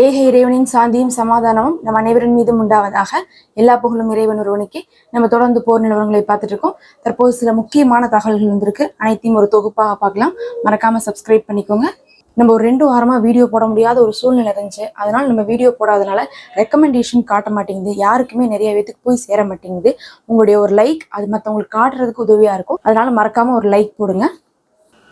ஏக இறைவனின் சாந்தியும் சமாதானமும் நம் அனைவரின் மீதும் உண்டாவதாக எல்லா புகழும் இறைவன் ஒருவனுக்கு. நம்ம தொடர்ந்து போர் நிலவரங்களை பார்த்துட்டு இருக்கோம். தற்போது சில முக்கியமான தகவல்கள் வந்திருக்கு. அனைத்தையும் ஒரு தொகுப்பாக பார்க்கலாம். மறக்காம சப்ஸ்கிரைப் பண்ணிக்கோங்க. நம்ம ஒரு ரெண்டு வாரமா வீடியோ போட முடியாத ஒரு சூழ்நிலை இருந்துச்சு. அதனால நம்ம வீடியோ போடாதனால ரெக்கமெண்டேஷன் காட்ட மாட்டேங்குது. யாருக்குமே நிறைய பேத்துக்கு போய் சேர மாட்டேங்குது. உங்களுடைய ஒரு லைக் அது மற்றவங்களுக்கு காட்டுறதுக்கு உதவியா இருக்கும். அதனால மறக்காம ஒரு லைக் போடுங்க.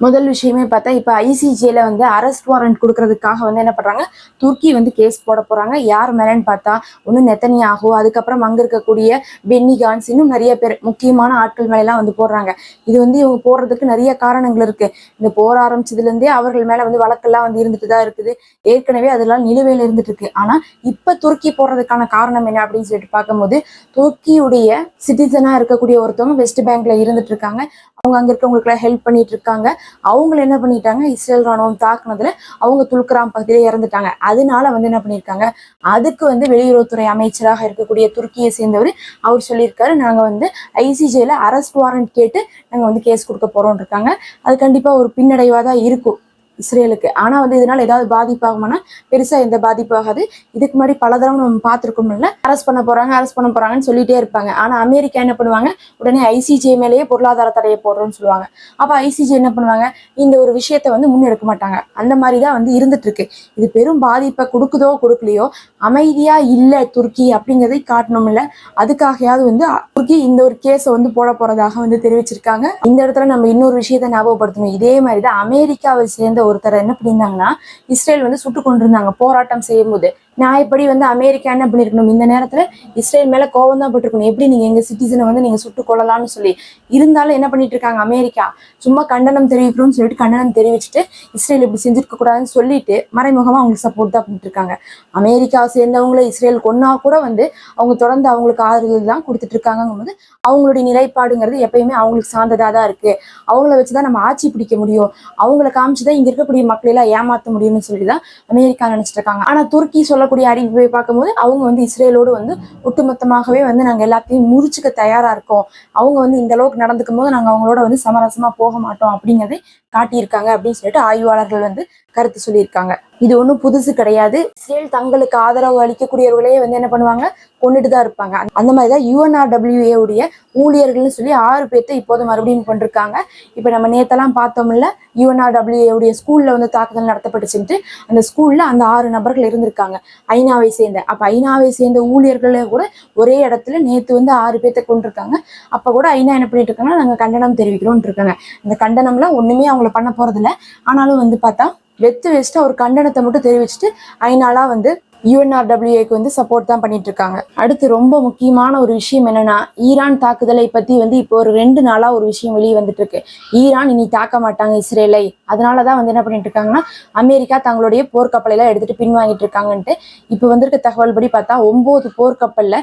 முதல் விஷயமே பார்த்தா இப்போ ஐசிஜேல வந்து அரெஸ்ட் வாரண்ட் கொடுக்கறதுக்காக வந்து என்ன பண்ணுறாங்க துருக்கி வந்து கேஸ் போட போகிறாங்க யார் மேலேன்னு பார்த்தா ஒன்று நெத்தனியாகோ அதுக்கப்புறம் அங்கே இருக்கக்கூடிய பென்னி கான்ஸ் இன்னும் நிறைய பேர் முக்கியமான ஆட்கள் மேலாம் வந்து போடுறாங்க. இது வந்து இவங்க போடுறதுக்கு நிறைய காரணங்கள் இருக்குது இந்த போர் ஆரம்பிச்சதுலேருந்தே அவர்கள் மேலே வந்து வழக்கெல்லாம் வந்து இருந்துட்டு தான் இருக்குது. ஏற்கனவே அதெல்லாம் நிலுவையில் இருந்துட்டு இருக்கு. ஆனால் இப்போ துருக்கி போடுறதுக்கான காரணம் என்ன அப்படின்னு சொல்லிட்டு பார்க்கும்போது துருக்கியுடைய சிட்டிசனாக இருக்கக்கூடிய ஒருத்தவங்க வெஸ்ட் பேங்க்ல இருந்துட்டு இருக்காங்க. அவங்க அங்கே இருக்கவங்களுக்குலாம் ஹெல்ப் பண்ணிட்டு இருக்காங்க. அவங்கள என்ன பண்ணிட்டாங்க? இஸ்ரேல் ராணுவம் தாக்குனதுல அவங்க துல்கராம் பகுதியில இறந்துட்டாங்க. அதனால வந்து என்ன பண்ணியிருக்காங்க? அதுக்கு வந்து வெளியுறவுத்துறை அமைச்சராக இருக்கக்கூடிய துருக்கியை சேர்ந்தவர் அவர் சொல்லியிருக்காரு. நாங்க வந்து ஐசிஜேல அரெஸ்ட் வாரண்ட் கேட்டு நாங்க வந்து கேஸ் கொடுக்க போறோம் இருக்காங்க. அது கண்டிப்பா ஒரு பின்னடைவா தான் இருக்கும். இஸ்ரேலுக்கு ஆனா வந்து இதனால ஏதாவது பாதிப்பாகுமானா பெருசா எந்த பாதிப்பாகாது இதுக்கு முன்னாடி பல தடவை நம்ம பார்த்துருக்கோம்ல. அரெஸ்ட் பண்ண போறாங்க அரெஸ்ட் பண்ண போறாங்கன்னு சொல்லிட்டே இருப்பாங்க. ஆனா அமெரிக்கா என்ன பண்ணுவாங்க? உடனே ஐசிஜே மேலேயே பொருளாதார தடையை போடுறோம்னு சொல்லுவாங்க. அப்ப ஐசிஜே என்ன பண்ணுவாங்க? இந்த ஒரு விஷயத்த வந்து முன்னெடுக்க மாட்டாங்க. அந்த மாதிரி தான் வந்து இருந்துட்டு இருக்கு இது பெரும் பாதிப்பை கொடுக்குதோ கொடுக்கலையோ அமைதியா இல்ல துருக்கி அப்படிங்கிறதை காட்டணும் இல்ல அதுக்காகயாவது வந்து துருக்கி இந்த ஒரு கேஸை வந்து போட போறதாக வந்து தெரிவிச்சிருக்காங்க. இந்த இடத்துல நம்ம இன்னொரு விஷயத்த ஞாபகப்படுத்தணும். இதே மாதிரி தான் அமெரிக்காவை சேர்ந்த ஒருத்தர் என்ன பண்ணியிருந்தாங்கன்னா இஸ்ரேல் வந்து சுட்டு கொண்டிருந்தாங்க. போராட்டம் செய்யும் போது நான் எப்படி வந்து அமெரிக்கா என்ன பண்ணிருக்கணும் இந்த நேரத்தில் இஸ்ரேல் மேலே கோவம் தான் போட்டிருக்கணும். எப்படி நீங்க எங்க சிட்டிசனை வந்து நீங்க சுட்டு கொள்ளலாம்னு சொல்லி. இருந்தாலும் என்ன பண்ணிட்டு இருக்காங்க? அமெரிக்கா. சும்மா கண்டனம் தெரிவிக்கணும்னு சொல்லிட்டு கண்டனம் தெரிவிச்சுட்டு இஸ்ரேல் இப்படி செஞ்சுருக்க கூடாதுன்னு சொல்லிட்டு மறைமுகமா அவங்களுக்கு சப்போர்ட் தான் பண்ணிட்டு இருக்காங்க. அமெரிக்கா சேர்ந்தவங்கள இஸ்ரேல் கொன்னா கூட வந்து அவங்க தொடர்ந்து அவங்களுக்கு ஆறுதல் தான் கொடுத்துட்டு இருக்காங்கும்போது அவங்களுடைய நிலைப்பாடுங்கிறது எப்பயுமே அவங்களுக்கு சார்ந்ததாக தான் இருக்கு. அவங்கள வச்சுதான் நம்ம ஆட்சி பிடிக்க முடியும். அவங்கள காமிச்சு தான் இங்க இருக்கக்கூடிய மக்களை எல்லாம் ஏமாத்த முடியும்னு சொல்லி தான் அமெரிக்கா நினைச்சிட்டு இருக்காங்க. ஆனா துருக்கி சொல்லக்கூடிய அறிவிப்பை பார்க்கும்போது அவங்க வந்து இஸ்ரேலோடு வந்து ஒட்டுமொத்தமாகவே வந்து நாங்கள் எல்லாத்தையும் முறிச்சுக்க தயாராக இருக்கோம். அவங்க வந்து இந்த அளவுக்கு நடந்துக்கும் போது நாங்கள் அவங்களோட வந்து சமரசமா போக மாட்டோம் அப்படிங்கறதை காட்டியிருக்காங்க அப்படின்னு சொல்லிட்டு ஆய்வாளர்கள் வந்து கருத்து சொல்லியிருக்காங்க. இது ஒன்றும் புதுசு கிடையாது. இஸ்ரேல் தங்களுக்கு ஆதரவு அளிக்கக்கூடியவர்களே வந்து என்ன பண்ணுவாங்க? கொண்டுட்டு தான் இருப்பாங்க. அந்த மாதிரி தான் யூஎன்ஆர்டபிள்யூஏ உடைய ஊழியர்கள்னு சொல்லி ஆறு பேர்த்த இப்போது மறுபடியும் கொண்டிருக்காங்க. இப்போ நம்ம நேத்தெல்லாம் பார்த்தோம்ல யூஎன்ஆர்டபிள்யூஏ உடைய ஸ்கூலில் வந்து தாக்குதல் நடத்தப்பட்டுச்சுட்டு அந்த ஸ்கூலில் அந்த ஆறு நபர்கள் இருந்திருக்காங்க. ஐநாவை சேர்ந்த அப்போ ஐநாவை சேர்ந்த ஊழியர்களே கூட ஒரே இடத்துல நேற்று வந்து ஆறு பேர்த்த கொண்டிருக்காங்க. அப்போ கூட ஐநா என்ன பண்ணிட்டு இருக்காங்கன்னா நாங்கள் கண்டனம் தெரிவிக்கிறோம்னு இருக்காங்க. இந்த கண்டனம்லாம் ஒன்றுமே அவங்கள பண்ண போகிறதில்ல ஆனாலும் வந்து பார்த்தா வெத்து வச்சுட்டு ஒரு கண்டனத்தை மட்டும் தெரிவிச்சுட்டு ஐநாளாக வந்து யூஎன்ஆர்டபிள்யூஏக்கு வந்து சப்போர்ட் தான் பண்ணிட்டு இருக்காங்க அடுத்து ரொம்ப முக்கியமான ஒரு விஷயம் என்னன்னா ஈரான் தாக்குதலை பத்தி வந்து இப்போ ஒரு ரெண்டு நாளா ஒரு விஷயம் வெளியே வந்துட்டு இருக்கு ஈரான் இனி தாக்க மாட்டாங்க இஸ்ரேலை. அதனாலதான் வந்து என்ன பண்ணிட்டு இருக்காங்கன்னா அமெரிக்கா தங்களுடைய போர்க்கப்பலை எல்லாம் எடுத்துட்டு பின்வாங்கிட்டு இருக்காங்கன்ட்டு இப்போ வந்திருக்க தகவல் படி பார்த்தா ஒன்பது போர்க்கப்பல்ல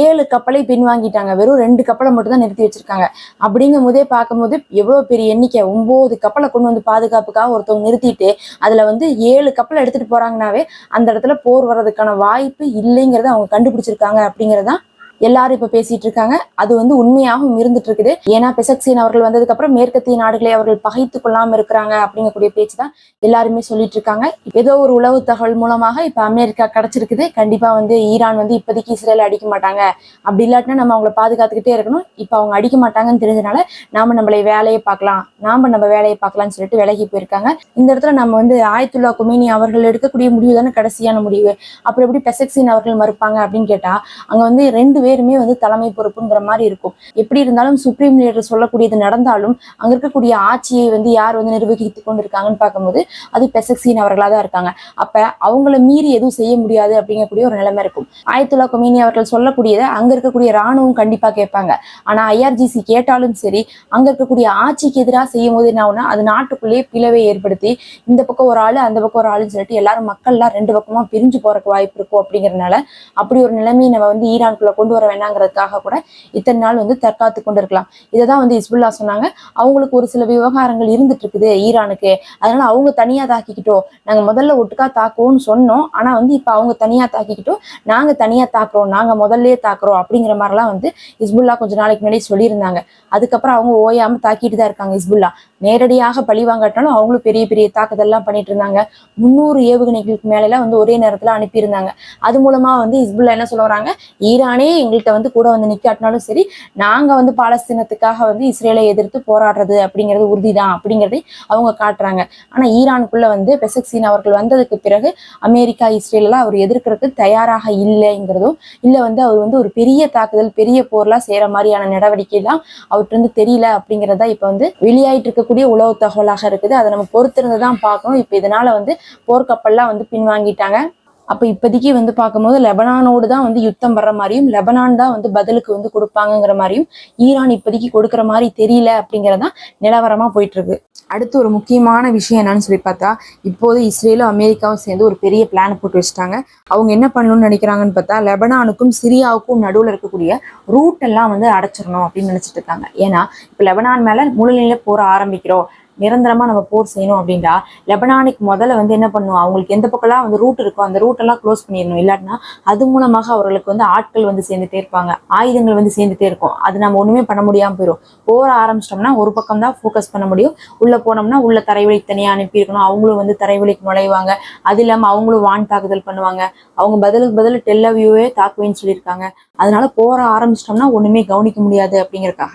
ஏழு கப்பலை பின்வாங்கிட்டாங்க. வெறும் ரெண்டு கப்பலை மட்டும் தான் நிறுத்தி வச்சிருக்காங்க. அப்படிங்கும் போதே பார்க்கும்போது எவ்வளவு பெரிய எண்ணிக்கை. ஒன்பது கப்பலை கொண்டு வந்து பாதுகாப்புக்காக ஒருத்தவங்க நிறுத்திட்டு அதுல வந்து ஏழு கப்பலை எடுத்துட்டு போறாங்கனாவே அந்த இடத்துல போர் வர வர்றதுக்கான வாய்ப்பு இல்லைங்கிறத அவங்க கண்டுபிடிச்சிருக்காங்க அப்படிங்கறதான் எல்லாரும் இப்ப பேசிட்டு இருக்காங்க. அது வந்து உண்மையாகவும் இருந்துட்டு இருக்குது ஏன்னா பெசக்சீன் அவர்கள் வந்ததுக்கு அப்புறம் மேற்கத்திய நாடுகளை அவர்கள் பகைத்து கொள்ளாம இருக்கிறாங்க அப்படிங்கக்கூடிய பேச்சு தான் எல்லாருமே சொல்லிட்டு இருக்காங்க. ஏதோ ஒரு உளவு தகவல் மூலமாக இப்ப அமெரிக்கா கிடைச்சிருக்குது. கண்டிப்பா வந்து ஈரான் வந்து இப்போதைக்கு இஸ்ரேல் அடிக்க மாட்டாங்க. அப்படி இல்லாட்டினா நம்ம அவங்கள பாதுகாத்துக்கிட்டே இருக்கணும். இப்ப அவங்க அடிக்க மாட்டாங்கன்னு தெரிஞ்சனால நாம நம்மளை வேலையை பார்க்கலாம். நாம நம்ம வேலையை பார்க்கலாம்னு சொல்லிட்டு விலகி போயிருக்காங்க. இந்த இடத்துல நம்ம வந்து ஆயத்துல்லா குமேனி அவர்கள் எடுக்கக்கூடிய முடிவு தானே கடைசியான முடிவு. அப்புறம் எப்படி பெசக்சின் அவர்கள் மறுப்பாங்க அப்படின்னு கேட்டா அங்க வந்து ரெண்டு பேருமே வந்து தலைமை பொறுப்புங்கிற மாதிரி இருக்கும். எப்படி இருந்தாலும் சுப்ரீம் லீடர் சொல்லக்கூடியது நடந்தாலும் அங்க இருக்கக்கூடிய ஆட்சியை வந்து யார் வந்து நிர்வகித்து கொண்டிருக்காங்கன்னு பார்க்கும்போது அது பெசக்சின் அவர்களா தான் இருக்காங்க. அப்ப அவங்கள மீறி எதுவும் செய்ய முடியாது அப்படிங்கக்கூடிய ஒரு நிலைமை இருக்கும். ஆயத்துல்லா கொமேனி அவர்கள் சொல்லக்கூடியதை அங்க இருக்கக்கூடிய ராணுவம் கண்டிப்பா கேட்பாங்க. ஆனா ஐஆர்ஜிசி கேட்டாலும் சரி அங்க இருக்கக்கூடிய ஆட்சிக்கு எதிராக செய்யும் போது என்ன ஆகுனா அது நாட்டுக்குள்ளேயே பிளவை ஏற்படுத்தி இந்த பக்கம் ஒரு ஆளு அந்த பக்கம் ஒரு ஆளுன்னு சொல்லிட்டு எல்லாரும் மக்கள்லாம் ரெண்டு பக்கமா பிரிஞ்சு போறதுக்கு வாய்ப்பு இருக்கும் அப்படிங்கறதுனால அப்படி ஒரு நிலைமையை நம்ம வந்து ஈரானுக்குள்ள கொண்டு வர வேணாங்கிறதுக்காக கூட இத்தனை நாள் வந்து தற்காத்து கொண்டிருக்கலாம். இதை தான் வந்து இஸ்புல்லா சொன்னாங்க. அவங்களுக்கு ஒரு சில விவகாரங்கள் இருந்துட்டு இருக்குது ஈரானுக்கு. அதனால அவங்க தனியா தாக்கிக்கிட்டோம். நாங்க முதல்ல ஒட்டுக்கா தாக்குவோம்னு சொன்னோம். ஆனா வந்து இப்ப அவங்க தனியா தாக்கிக்கிட்டோம். நாங்க தனியா தாக்குறோம். நாங்க முதல்ல தாக்குறோம் அப்படிங்கிற மாதிரிலாம் வந்து இஸ்புல்லா கொஞ்ச நாளைக்கு முன்னாடி சொல்லியிருந்தாங்க. அதுக்கப்புறம் அவங்க ஓயாம தாக்கிட்டு தான் இருக்காங்க இஸ்புல்லா நேரடியாக பழி வாங்காட்டினாலும் அவங்களும் பெரிய பெரிய தாக்குதல்லாம் பண்ணிட்டு இருந்தாங்க முந்நூறு ஏவுகணைகளுக்கு மேலெல்லாம் வந்து ஒரே நேரத்துல அனுப்பியிருந்தாங்க. அது மூலமா வந்து இஸ்புல்லா என்ன சொல்ல வராங்க? ஈரானே எங்கள்கிட்ட வந்து கூட வந்து நிக்காட்டினாலும் சரி நாங்க வந்து பாலஸ்தீனத்துக்காக வந்து இஸ்ரேலை எதிர்த்து போராடுறது அப்படிங்கிறது உறுதிதான் அப்படிங்கிறதை அவங்க காட்டுறாங்க. ஆனா ஈரானுக்குள்ள வந்து பெசக்சீன் அவர்கள் வந்ததுக்கு பிறகு அமெரிக்கா இஸ்ரேலெல்லாம் அவர் எதிர்க்கிறதுக்கு தயாராக இல்லைங்கிறதும் இல்ல வந்து அவர் வந்து ஒரு பெரிய தாக்குதல் பெரிய போர்லாம் செய்யற மாதிரியான நடவடிக்கை எல்லாம் அவர்கிட்ட இருந்து தெரியல அப்படிங்கிறதா இப்ப வந்து வெளியாயிட்டு இருக்கக்கூடிய உளவு தகவலாக இருக்குது. அதை நம்ம பொறுத்திருந்து தான் பார்க்கணும். இப்போ இதனால வந்து போர்க்கப்பல்லாம் வந்து பின்வாங்கிட்டாங்க. அப்ப இப்போதைக்கு வந்து பார்க்கும்போது லெபனானோடு தான் வந்து யுத்தம் வர்ற மாதிரியும் லெபனான் தான் வந்து பதிலுக்கு வந்து கொடுப்பாங்கங்கிற மாதிரியும் ஈரான் இப்போதைக்கு கொடுக்குற மாதிரி தெரியல அப்படிங்கிறதான் நிலவரமா போயிட்டு இருக்கு. அடுத்து ஒரு முக்கியமான விஷயம் என்னன்னு சொல்லி பார்த்தா இப்போது இஸ்ரேலும் அமெரிக்காவும் சேர்ந்து ஒரு பெரிய பிளான் போட்டு வச்சுட்டாங்க. அவங்க என்ன பண்ணணும்னு நினைக்கிறாங்கன்னு பார்த்தா லெபனானுக்கும் சிரியாவுக்கும் நடுவில் இருக்கக்கூடிய ரூட் எல்லாம் வந்து அடைச்சிடணும் அப்படின்னு நினைச்சிட்டு இருக்காங்க. ஏன்னா இப்போ லெபனான் மேல முழுநிலை போற ஆரம்பிக்கிறோம். நிரந்தரமா நம்ம போர் செய்யணும் அப்படின்னா லெபனானுக்கு முதல்ல வந்து என்ன பண்ணுவோம் அவங்களுக்கு எந்த பக்கம்லாம் வந்து ரூட் இருக்கோ அந்த ரூட் எல்லாம் க்ளோஸ் பண்ணிடணும். இல்லாட்டினா அது மூலமாக அவர்களுக்கு வந்து ஆட்கள் வந்து சேர்ந்துட்டே இருப்பாங்க. ஆயுதங்கள் வந்து சேர்ந்துட்டே இருக்கும். அது நம்ம ஒண்ணுமே பண்ண முடியாம போயிடும் போற ஆரம்பிச்சிட்டோம்னா ஒரு பக்கம் தான் ஃபோக்கஸ் பண்ண முடியும். உள்ள போனோம்னா உள்ள தரைவழி தனியா அனுப்பி இருக்கணும். அவங்களும் வந்து தரைவழிக்கு நுழைவாங்க. அது இல்லாம அவங்களும் வான் தாக்குதல் பண்ணுவாங்க. அவங்க பதிலுக்கு பதில் டெல்லவியூவே தாக்குவேன்னு சொல்லியிருக்காங்க. அதனால போற ஆரம்பிச்சிட்டோம்னா ஒண்ணுமே கவனிக்க முடியாது அப்படிங்கறக்காக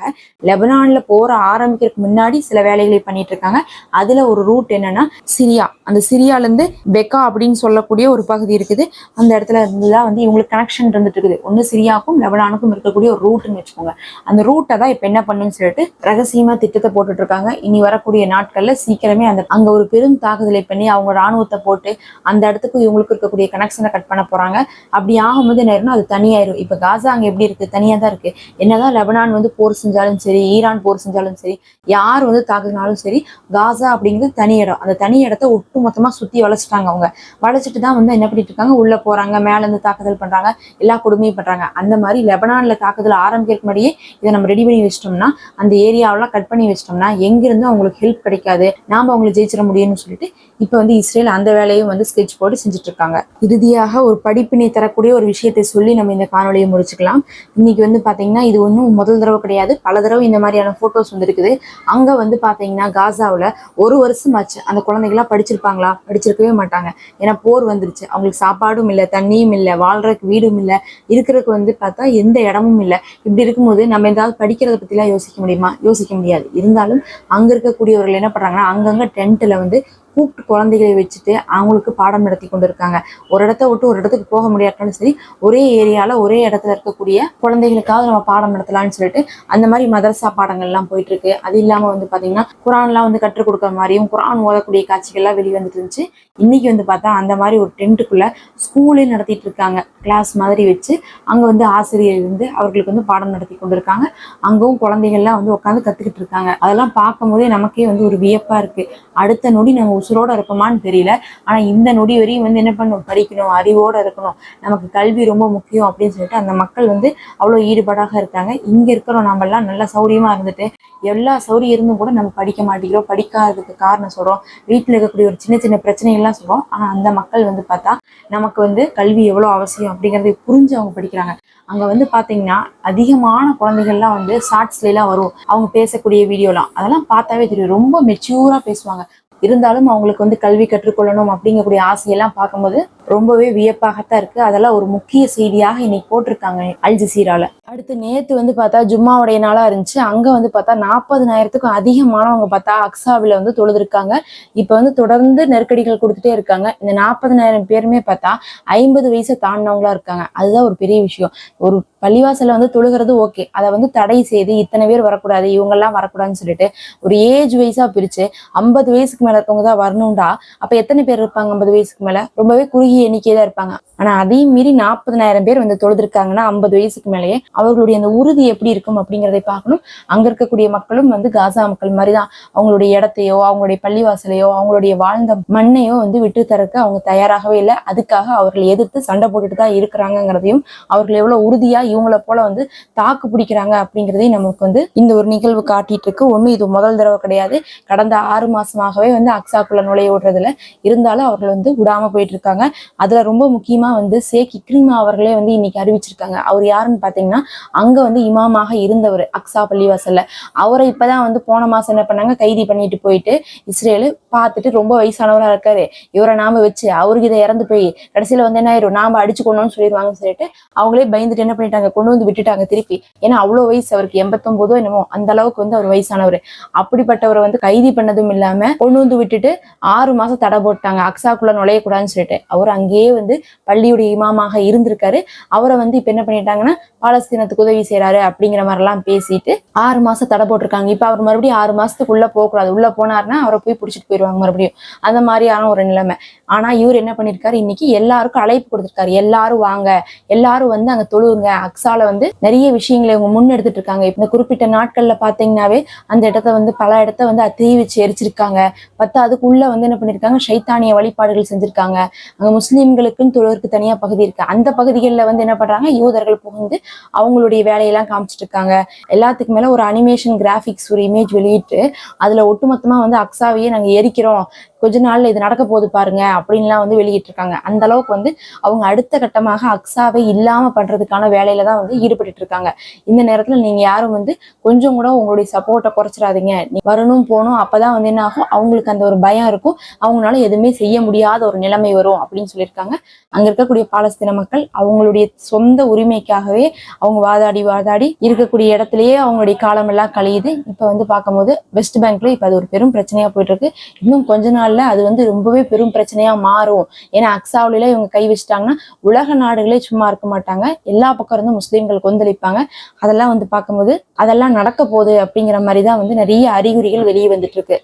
லெபனான்ல போற ஆரம்பிக்கிறதுக்கு முன்னாடி சில வேலைகளை பண்ணிட்டு இருக்காங்க அதுல ஒரு ரூட் என்னன்னா சிரியா. அந்த சிரியால இருந்து பெக்கா அப்படின்னு சொல்லக்கூடிய ஒரு பகுதி இருக்குது. அந்த இடத்துல இருந்துதான் வந்து இவங்களுக்கு கனெக்ஷன் இருந்துட்டு இருக்குது. ஒண்ணு சிரியாவுக்கும் லெபனானுக்கும் இருக்கக்கூடிய ஒரு ரூட்னு வச்சுக்கோங்க. அந்த ரூட்டை தான் இப்ப என்ன பண்ணுன்னு சொல்லிட்டு ரகசியமா திட்டத்தை போட்டுட்டு இருக்காங்க. இனி வரக்கூடிய நாட்கள்ல சீக்கிரமே அந்த அங்க ஒரு பெரும் தாக்குதலை பண்ணி அவங்க ராணுவத்தை போட்டு அந்த இடத்துக்கு இவங்களுக்கு இருக்கக்கூடிய கனெக்ஷனை கட் பண்ண போறாங்க. அப்படி ஆகும்போது என்ன அது தனியாயிரும். இப்ப காசா அங்க எப்படி இருக்கு? தனியா தான் இருக்கு. என்னதான் லெபனான் வந்து போர் செஞ்சாலும் சரி ஈரான் போர் செஞ்சாலும் சரி யார் வந்து தாக்குனாலும் சரி காசா அப்படிங்கிறது தனி இடம். அந்த தனி இடத்த ஒட்டு மொத்தமா சுத்தி வளைச்சிட்டாங்க அவங்க. வளைச்சிட்டு தான் வந்து என்ன பண்ணிட்டு இருக்காங்க? உள்ள போறாங்க மேல இருந்து தாக்குதல் பண்றாங்க எல்லா கொடுமையும் பண்றாங்க. அந்த மாதிரி லெபனான்ல தாக்குதல் ஆரம்பிக்கிறதுக்கு முன்னாடியே இதை நம்ம ரெடி பண்ணி வச்சிட்டோம்னா அந்த ஏரியாவெல்லாம் கட் பண்ணி வச்சிட்டோம்னா எங்கிருந்து அவங்களுக்கு ஹெல்ப் கிடைக்காது. நாம அவங்களை ஜெயிச்சிட முடியும்னு சொல்லிட்டு இப்போ வந்து இஸ்ரேல் அந்த வேலையும் வந்து ஸ்கெட்ச் போட்டு செஞ்சுட்டு இருக்காங்க இறுதியாக ஒரு படிப்பினை தரக்கூடிய ஒரு விஷயத்தை சொல்லி நம்ம இந்த காணொலியை முடிச்சுக்கலாம். இன்னைக்கு வந்து பாத்தீங்கன்னா இது ஒன்றும் முதல் தடவை கிடையாது. பல தடவை இந்த மாதிரியான போட்டோஸ் வந்துருக்குது. அங்க வந்து பாத்தீங்கன்னா காசாவில் ஒரு வருஷம் ஆச்சு. அந்த குழந்தைகளாம் படிச்சிருப்பாங்களா? படிச்சிருக்கவே மாட்டாங்க. ஏன்னா போர் வந்துருச்சு. அவங்களுக்கு சாப்பாடும் இல்லை தண்ணியும் இல்லை வாழ்றதுக்கு வீடும் இல்லை இருக்கிறதுக்கு வந்து பார்த்தா எந்த இடமும் இல்லை. இப்படி இருக்கும்போது நம்ம ஏதாவது படிக்கிறத பத்திலாம் யோசிக்க முடியுமா? யோசிக்க முடியாது. இருந்தாலும் அங்க இருக்கக்கூடியவர்கள் என்ன பண்றாங்கன்னா அங்கங்க டென்ட்ல வந்து கூப்பிட்டு குழந்தைகளை வச்சுட்டு அவங்களுக்கு பாடம் நடத்தி கொண்டு இருக்காங்க ஒரு இடத்த விட்டு ஒரு இடத்துக்கு போக முடியாட்டாலும் சரி ஒரே ஏரியால ஒரே இடத்துல இருக்கக்கூடிய குழந்தைகளுக்காக நம்ம பாடம் நடத்தலாம்னு சொல்லிட்டு அந்த மாதிரி மதரசா பாடங்கள்லாம் போயிட்டு இருக்கு அது இல்லாம வந்து பாத்தீங்கன்னா குரான்லாம் வந்து கற்றுக் கொடுக்குற மாதிரியும் குரான் ஓதக்கூடிய காட்சிகள்லாம் வெளிவந்துட்டு இருந்துச்சு. இன்னைக்கு வந்து பார்த்தா அந்த மாதிரி ஒரு டென்ட்டுக்குள்ள ஸ்கூலே நடத்திட்டு இருக்காங்க. கிளாஸ் மாதிரி வச்சு அங்க வந்து ஆசிரியர் இருந்து அவர்களுக்கு வந்து பாடம் நடத்தி கொண்டிருக்காங்க. அங்கவும் குழந்தைகள்லாம் வந்து உட்காந்து கத்துக்கிட்டு இருக்காங்க. அதெல்லாம் பார்க்கும்போதே நமக்கே வந்து ஒரு வியப்பா இருக்கு. அடுத்த நொடி நம்ம உசுரோட இருப்போமான்னு தெரியல. ஆனா இந்த நொடி வரையும் வந்து என்ன பண்ணணும் படிக்கணும் அறிவோட இருக்கணும். நமக்கு கல்வி ரொம்ப முக்கியம் அப்படின்னு சொல்லிட்டு அந்த மக்கள் வந்து அவ்வளோ ஈடுபாடாக இருக்காங்க. இங்க இருக்கிறோம் நம்ம எல்லாம் நல்ல சௌரியமா இருந்துட்டு எல்லா சௌரியம் இருந்தும் கூட நம்ம படிக்க மாட்டேங்கிறோம். படிக்காததுக்கு காரணம் சொல்றோம். வீட்டில் இருக்கக்கூடிய ஒரு சின்ன சின்ன பிரச்சனைகள்லாம் சொல்றோம். ஆனா அந்த மக்கள் வந்து பார்த்தா நமக்கு வந்து கல்வி எவ்வளோ அவசியம் அப்படிங்கறதை புரிஞ்சு அவங்க படிக்கிறாங்க. அங்க வந்து பாத்தீங்கன்னா அதிகமான குழந்தைகள்லாம் வந்து ஷார்ட்ஸ்ல எல்லாம் வரும். அவங்க பேசக்கூடிய வீடியோலாம் அதெல்லாம் பார்த்தாவே தெரியும். ரொம்ப மெச்சூரா பேசுவாங்க. இருந்தாலும் அவங்களுக்கு வந்து கல்வி கற்றுக்கொள்ளணும் அப்படிங்கக்கூடிய ஆசையெல்லாம் பார்க்கும்போது ரொம்பவே வியப்பாகத்தான் இருக்கு. அதெல்லாம் ஒரு முக்கிய செய்தியாக இன்னைக்கு போட்டிருக்காங்க அல்ஜசீரால அடுத்து நேத்து வந்து பார்த்தா ஜும்மாவுடைய நாளா இருந்துச்சு. அங்க வந்து பார்த்தா நாற்பதுனாயிரத்துக்கும் அதிகமானவங்க பார்த்தா அக்ஸாவில் வந்து தொழுதுருக்காங்க. இப்ப வந்து தொடர்ந்து நெருக்கடிகள் கொடுத்துட்டே இருக்காங்க. இந்த நாற்பதுனாயிரம் பேருமே பார்த்தா ஐம்பது வயசை தாண்டினவங்களா இருக்காங்க. அதுதான் ஒரு பெரிய விஷயம். ஒரு பள்ளிவாசல்ல வந்து தொழுகிறது ஓகே. அதை வந்து தடை செய்து இத்தனை பேர் வரக்கூடாது இவங்கெல்லாம் வரக்கூடாதுன்னு சொல்லிட்டு ஒரு ஏஜ் வைஸா பிரிச்சு ஐம்பது வயசுக்கு மேல இருக்கவங்க தான் வரணும்டா. அப்ப எத்தனை பேர் இருப்பாங்க ஐம்பது வயசுக்கு மேல? ரொம்பவே குறுகிய எண்ணிக்கையாக தான் இருப்பாங்க. ஆனா அதையும் மீறி நாற்பதனாயிரம் பேர் வந்து தொழுதிருக்காங்கன்னா ஐம்பது வயசுக்கு மேலேயே அவர்களுடைய அந்த உறுதி எப்படி இருக்கும் அப்படிங்கிறதை பார்க்கணும். அங்க இருக்கக்கூடிய மக்களும் வந்து காசா மக்கள் மாதிரி தான் அவங்களுடைய இடத்தையோ அவங்களுடைய பள்ளிவாசலையோ அவங்களுடைய வாழ்ந்த மண்ணையோ வந்து விட்டு தரக்கு அவங்க தயாராகவே இல்லை. அதுக்காக அவர்கள் எதிர்த்து சண்டை போட்டுட்டு தான் இருக்கிறாங்கிறதையும் அவர்கள் எவ்வளவு உறுதியா இவங்கள போல வந்து தாக்கு பிடிக்கிறாங்க அப்படிங்கிறதையும் நமக்கு வந்து இந்த ஒரு நிகழ்வு காட்டிட்டு இருக்கு ஒன்றும் இது முதல் தடவை கிடையாது. கடந்த ஆறு மாசமாகவே வந்து அக்சாக்குள்ள நுழைய விடுறதுல இருந்தாலும் அவர்கள் வந்து விடாம போயிட்டு இருக்காங்க. அதுல ரொம்ப முக்கியமா தான் வந்து ஷேக் இக்ரிமா அவர்களே வந்து இன்னைக்கு அறிவிச்சிருக்காங்க. அவர் யாருன்னு பாத்தீங்கன்னா அங்க வந்து இமாமாக இருந்தவர் அக்ஸா பள்ளிவாசல்ல. அவரை இப்பதான் வந்து போன மாசம் என்ன பண்ணாங்க? கைதி பண்ணிட்டு போயிட்டு இஸ்ரேலு பார்த்துட்டு ரொம்ப வயசானவரா இருக்காரு. இவரை நாம வச்சு அவருக்கு இதை இறந்து போய் கடைசியில வந்து என்ன ஆயிரும்? நாம அடிச்சு கொண்டோம்னு சொல்லிடுவாங்கன்னு சொல்லிட்டு அவங்களே பயந்துட்டு என்ன பண்ணிட்டாங்க? கொண்டு வந்து விட்டுட்டாங்க திருப்பி. ஏன்னா அவ்வளோ வயசு அவருக்கு எண்பத்தொன்பதோ என்னமோ அந்த அளவுக்கு வந்து அவர் வயசானவர். அப்படிப்பட்டவரை வந்து கைதி பண்ணதும் இல்லாம கொண்டு வந்து விட்டுட்டு ஆறு மாசம் தடை போட்டாங்க. அக்ஸாக்குள்ள நுழையக்கூடாதுன்னு சொல்லிட்டு. அவர் அங்கேயே வந்து பள்ளியுடைய இமாமாக இருந்திருக்காரு. அவரை வந்து இப்ப என்ன பண்ணிட்டாங்கன்னா பாலஸ்தீனத்துக்கு உதவி செய்யறாரு அப்படிங்கிற மாதிரிலாம் பேசிட்டு ஆறு மாசம் தடை போட்டிருக்காங்க. இப்ப அவர் மறுபடியும் ஆறு மாசத்துக்கு உள்ள போகக்கூடாது. உள்ள போனாருன்னா அவரை போய் பிடிச்சிட்டு போயிடுவாங்க மறுபடியும். அந்த மாதிரியான ஒரு நிலைமை. ஆனா இவர் என்ன பண்ணிருக்காரு? இன்னைக்கு எல்லாருக்கும் அழைப்பு கொடுத்திருக்காரு. எல்லாரும் வாங்க. எல்லாரும் வந்து அங்க தொழுவுங்க. அக்ஸால வந்து நிறைய விஷயங்களை இவங்க முன்னெடுத்துட்டு இருக்காங்க இந்த குறிப்பிட்ட நாட்கள்ல பாத்தீங்கன்னாவே அந்த இடத்த வந்து பல இடத்த வந்து தீ வச்சு எரிச்சிருக்காங்க. பத்து அதுக்குள்ள வந்து என்ன பண்ணிருக்காங்க? சைத்தானிய வழிபாடுகள் செஞ்சிருக்காங்க. அங்க முஸ்லீம்களுக்குன்னு தொழுவருக்கு தனியா பகுதி இருக்கு. அந்த பகுதிகளில் வந்து என்ன பண்றாங்க? யூதர்கள் புகுந்து அவங்களுடைய வேலையெல்லாம் காமிச்சிட்டு இருக்காங்க. எல்லாத்துக்கு மேல ஒரு அனிமேஷன் கிராஃபிக்ஸ் ஒரு இமேஜ் வெளியிட்டு அதுல ஒட்டுமொத்தமா வந்து அக்ஸாவையே நாங்க எரிக்கிறோம். கொஞ்ச நாள்ல இது நடக்க போகுது பாருங்க அப்படின்லாம் வந்து வெளியிட்டிருக்காங்க. அந்த அளவுக்கு வந்து அவங்க அடுத்த கட்டமாக அக்ஸாவை இல்லாம பண்றதுக்கான வேலையில தான் வந்து ஈடுபட்டு இருக்காங்க. இந்த நேரத்துல நீங்க யாரும் வந்து கொஞ்சம் கூட உங்களுடைய சப்போர்ட்டை குறைச்சிடாதீங்க. நீ வரணும் போகணும் அப்பதான் வந்து என்ன ஆகும்? அவங்களுக்கு அந்த ஒரு பயம் இருக்கும். அவங்களால எதுவுமே செய்ய முடியாத ஒரு நிலைமை வரும் அப்படின்னு சொல்லியிருக்காங்க. அங்க இருக்கக்கூடிய பாலஸ்தீன மக்கள் அவங்களுடைய சொந்த உரிமைக்காகவே அவங்க வாதாடி வாதாடி இருக்கக்கூடிய இடத்துலயே அவங்களுடைய காலம் எல்லாம் கழியுது. இப்ப வந்து பார்க்கும்போது வெஸ்ட் பேங்க்ல இப்ப அது ஒரு பெரும் பிரச்சனையா போயிட்டு இருக்கு. இன்னும் கொஞ்ச நாள்ல அது வந்து ரொம்பவே பெரும் பிரச்சனையா மாறும். ஏன்னா அக்ஸாவில இவங்க கை வச்சுட்டாங்கன்னா உலக நாடுகளே சும்மா இருக்க மாட்டாங்க. எல்லா பக்கம் இருந்து முஸ்லீம்கள் கொந்தளிப்பாங்க. அதெல்லாம் வந்து பார்க்கும்போது அதெல்லாம் நடக்க போகுது அப்படிங்கிற மாதிரி தான் வந்து நிறைய அறிகுறிகள் வெளியே வந்துட்டு இருக்கு.